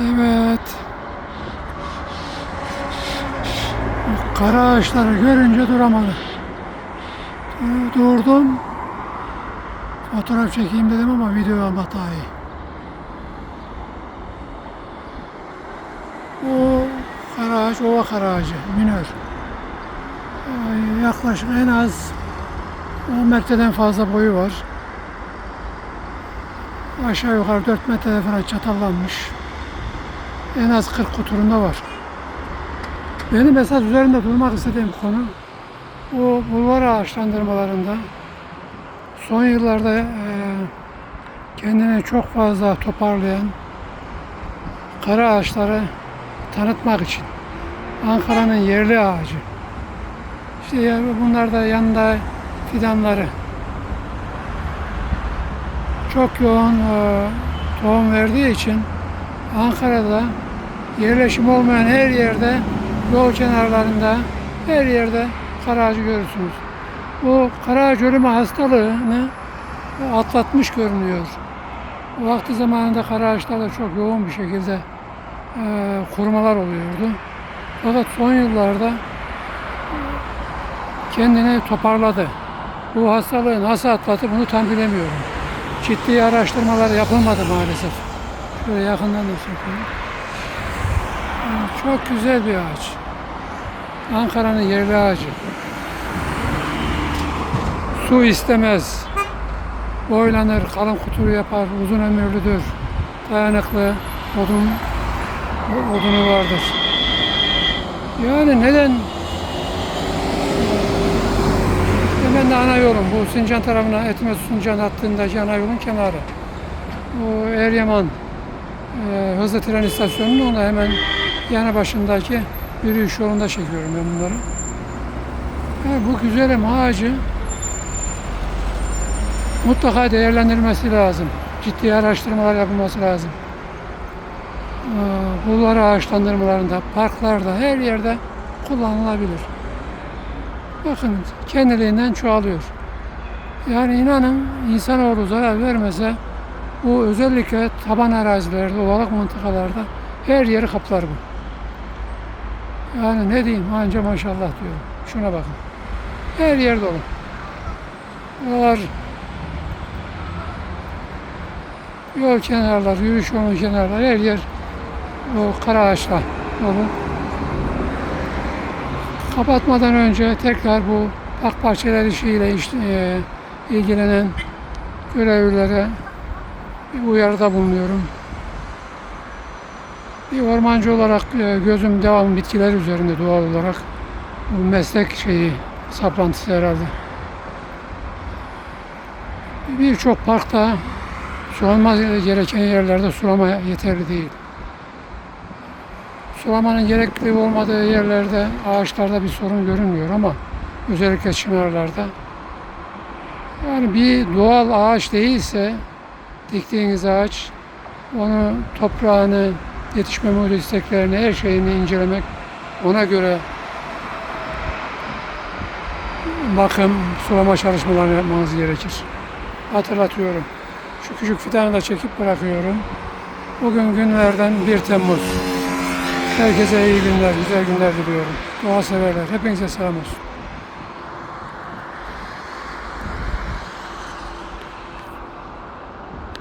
Evet. Kara ağaçları görünce duramadı. Du- Durdum. Fotoğraf çekeyim dedim ama video almak daha iyi. O kara ağaç, ova kara ağacı, minör. Yaklaşık en az 10 metreden fazla boyu var. Aşağı yukarı 4 metre falan çatallanmış. En az 40 kuturunda var. Benim esas üzerinde durmak istediğim konu o bulvar ağaçlandırmalarında son yıllarda eee, kendini çok fazla toparlayan kara ağaçları tanıtmak için. Ankara'nın yerli ağacı. İşte bunlar da yanında fidanları. Çok yoğun eee, tohum verdiği için Ankara'da yerleşim olmayan her yerde yol kenarlarında her yerde kara ağacı görürsünüz. Bu kara ağaç ölümü hastalığını atlatmış görünüyor. Vakti zamanında kara ağaçlarda çok yoğun bir şekilde e, kurumalar oluyordu. Fakat son yıllarda kendini toparladı. Bu hastalığı nasıl atlattı bunu tam bilemiyorum. Ciddi araştırmalar yapılmadı maalesef. Şöyle yakından da çekeyim. Çok güzel bir ağaç. Ankara'nın yerli ağacı. Su istemez. Boylanır, kalın kuturu yapar, uzun ömürlüdür. Dayanıklı, odun, odunu vardır. Yani neden Hemen de ana yolun, bu Sincan tarafına Etime Sincan hattındaki ana yolun kenarı. Bu Eryaman e, hızlı tren istasyonunun da hemen yanı başındaki yürüyüş yolunda çekiyorum ben bunları. Yani bu güzelim ağacı mutlaka değerlendirilmesi lazım. Ciddi araştırmalar yapılması lazım. Ee, Bulvar ağaçlandırmalarında, parklarda, her yerde kullanılabilir. Bakın kendiliğinden çoğalıyor. Yani inanın insanoğlu zarar vermese bu özellikle taban arazilerde, ovalık mıntıkalarda her yeri kaplar bu. Yani ne diyeyim anca maşallah diyorum. Şuna bakın. Her yer dolu. Buralar yol kenarları, yürüyüş yolu kenarları her yer o kara ağaçla dolu. Kapatmadan önce tekrar bu park bahçeleri işiyle işte, e, ilgilenen görevlilere bir uyarıda bulunuyorum. Bir ormancı olarak e, gözüm devam bitkiler üzerinde doğal olarak. Bu meslek şeyi saplantısı herhalde. Birçok parkta sulanma gereken yerlerde sulama yeterli değil. Sulamanın gerekli olmadığı yerlerde ağaçlarda bir sorun görünmüyor ama özellikle çınarlarda yani bir doğal ağaç değilse diktiğiniz ağaç onu toprağını, yetişme modu isteklerini, her şeyini incelemek, ona göre bakım, sulama çalışmalarını yapmanız gerekir. Hatırlatıyorum. Şu küçük fidanı da çekip bırakıyorum. Bugün günlerden 1 Temmuz. Herkese iyi günler, güzel günler diliyorum. Doğa severler. Hepinize selam olsun.